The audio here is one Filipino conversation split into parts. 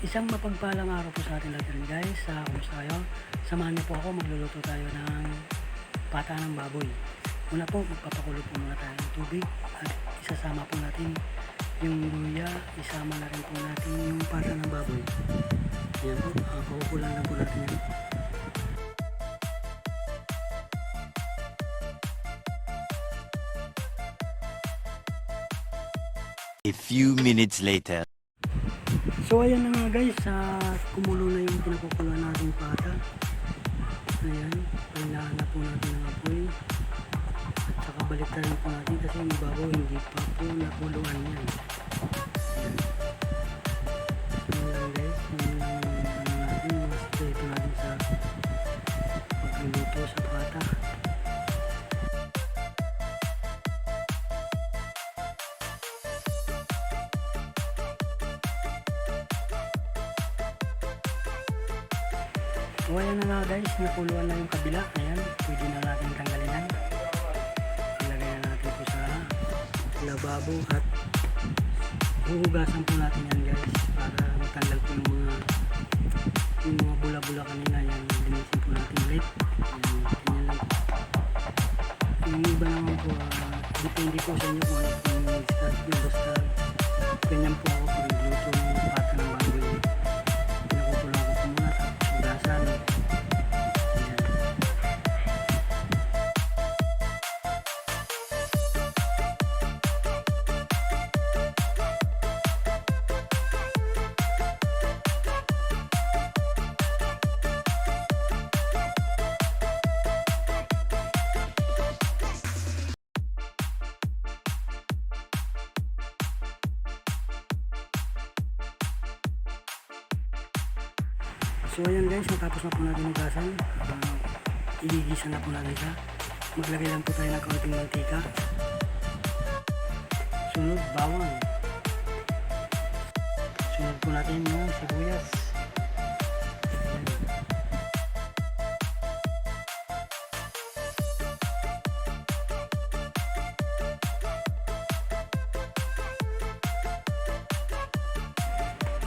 Isang mapagpalang araw po sa ating lahat rin guys. Sa kumusta kayo? Samahan niyo po ako. Magluluto tayo ng pata ng baboy. Una po, magpapakulo po muna tayo ng tubig. At isasama po natin yung luya. Isama na rin po natin yung pata ng baboy. Yan po. Uh, pakukulan lang po natin yan. A few minutes later. So ayan na nga guys, sa kumulo na yung pinakukuluan nating pata. Ayan, kailangan na po natin ng apoy. At saka baliktarin po natin kasi yung babaw hindi pa po nakuluan yan. Ayan. Yun lang guys, yung Ayan na nga guys, nakuluan na yung kabila. Ayan, pwede na natin tanggalin yan. Ilagay na natin po sa lababo at huhugasan po natin yan guys para matanggal po yung mga yung mga bula-bula kanina yan linisin po natin ulit ganyan lang yung iba naman po ah, depende po sa inyo kung ano yung basta ganyan po So ayan guys, natapos na po natin hugasan. Uh, igigisa na po natin siya. Maglagay lang po tayo ng kaunting mantika. Sunod, bawang. Sunod po natin yung sibuyas. Ayan.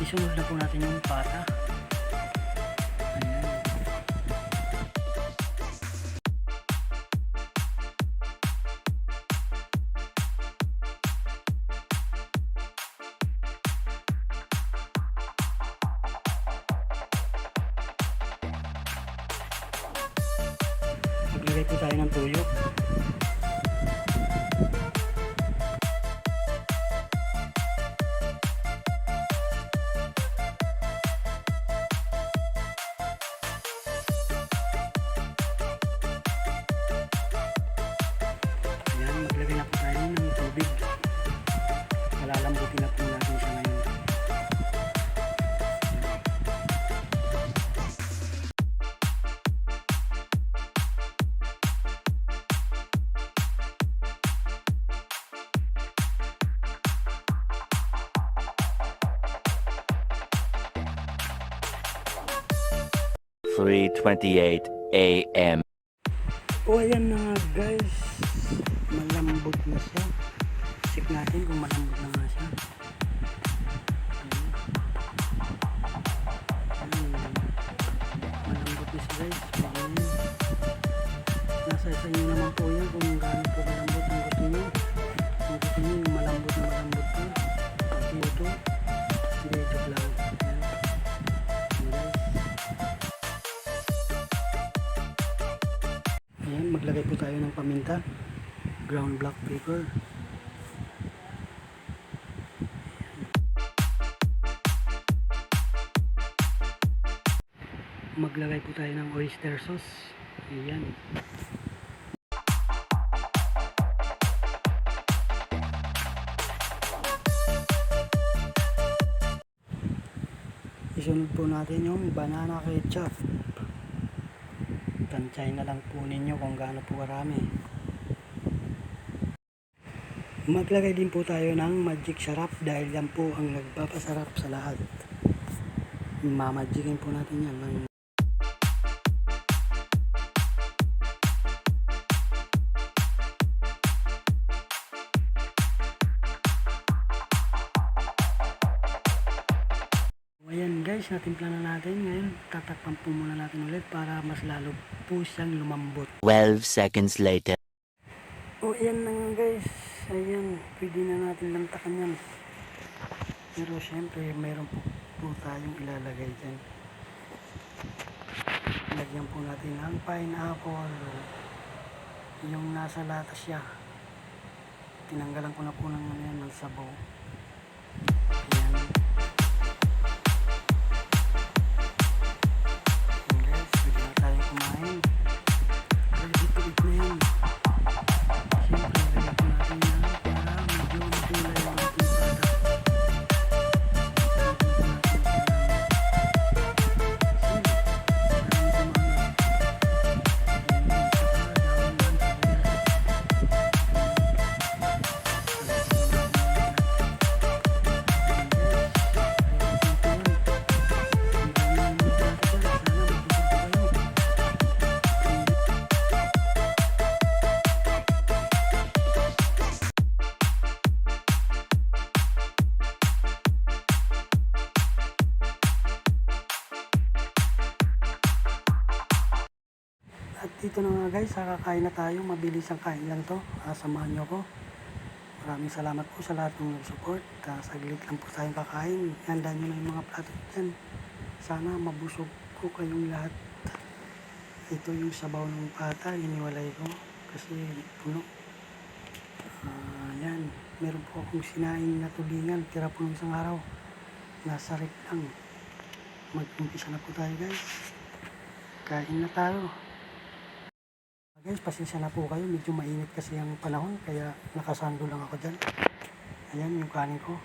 Isunod na po natin yung pata. Maglagay po tayo ng tuyo. 3.28 a.m. O ayan na nga guys. Malambot na siya. Check natin kung malambot na nga siya. Hmm. Malambot na siya guys. Nasa sa inyo naman po yan kung gano'n po malambot. Tayo ng paminta. Ground black pepper. Maglagay po tayo ng oyster sauce. Ayan. Isunod po natin yung banana ketchup. Tansay na lang po ninyo kung gaano po karami. Maglagay din po tayo ng magic sarap dahil yan po ang nagpapasarap sa lahat. Mamagicin po natin yan. ng guys, natimpla na natin. Ngayon, tatakpan po muna natin ulit para mas lalo po siyang lumambot. 12 seconds later. O, ayan na nga guys. Ayan, pwede na natin lantakan yan. Pero syempre, mayroon po, po tayong ilalagay dyan. Lagyan po natin ng pineapple. Yung nasa lata siya. Tinanggalan ko na po ng ano yan, ng sabaw. At dito na nga guys, kakain na tayo. Mabilis ang kain lang to. Ah, samahan nyo ko. Maraming salamat po sa lahat ng nag-support. Uh, saglit lang po tayong kakain. Handa nyo na yung mga plato dyan. Sana mabusog po kayong lahat. Ito yung sabaw ng pata. Iniwalay ko. Kasi puno. Ah, yan. Meron po akong sinaing na tulingan. Tira po ng isang araw. Nasa rep lang. Mag-umpisa na po tayo guys. Kain na tayo. Guys, pasensya na po kayo. Medyo mainit kasi ang panahon. Kaya nakasando lang ako dyan. Ayan yung kanin ko.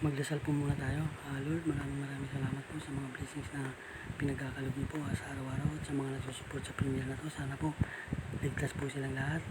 Magdasal po muna tayo. Ah, Lord, maraming maraming salamat po sa mga blessings na pinagkakalob niyo po ah, sa araw-araw at sa mga nagsusupport sa premier na to. Sana po ligtas po silang lahat.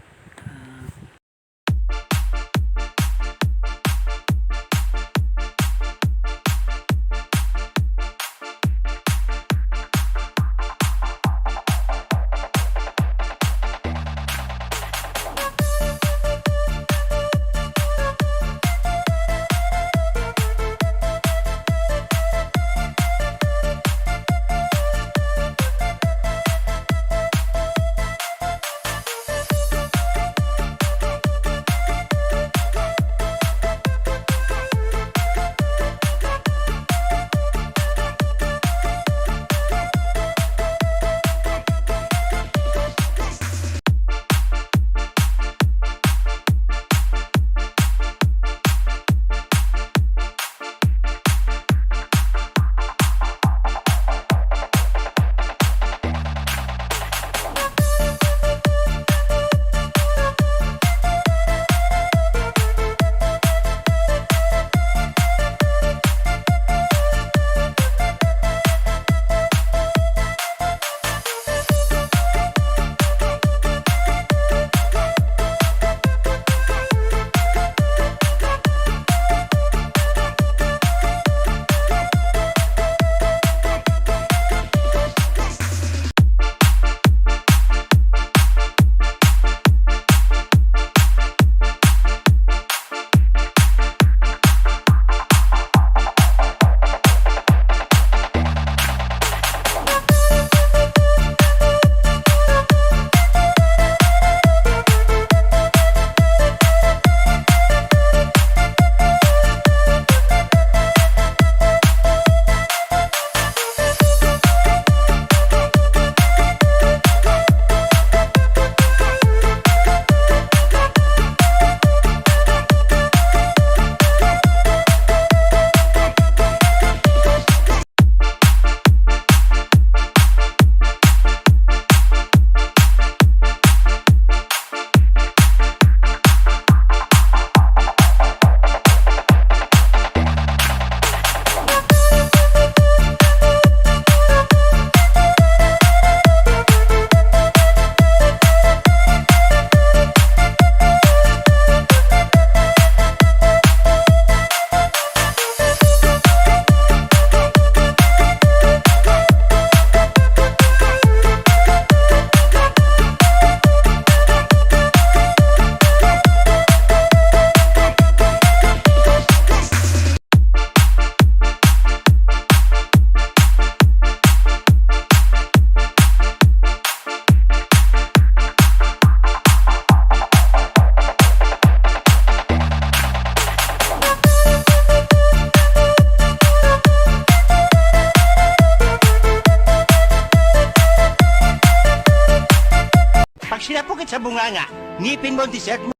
Lumapit sa bunganga. Ngipin mo ang dessert mo.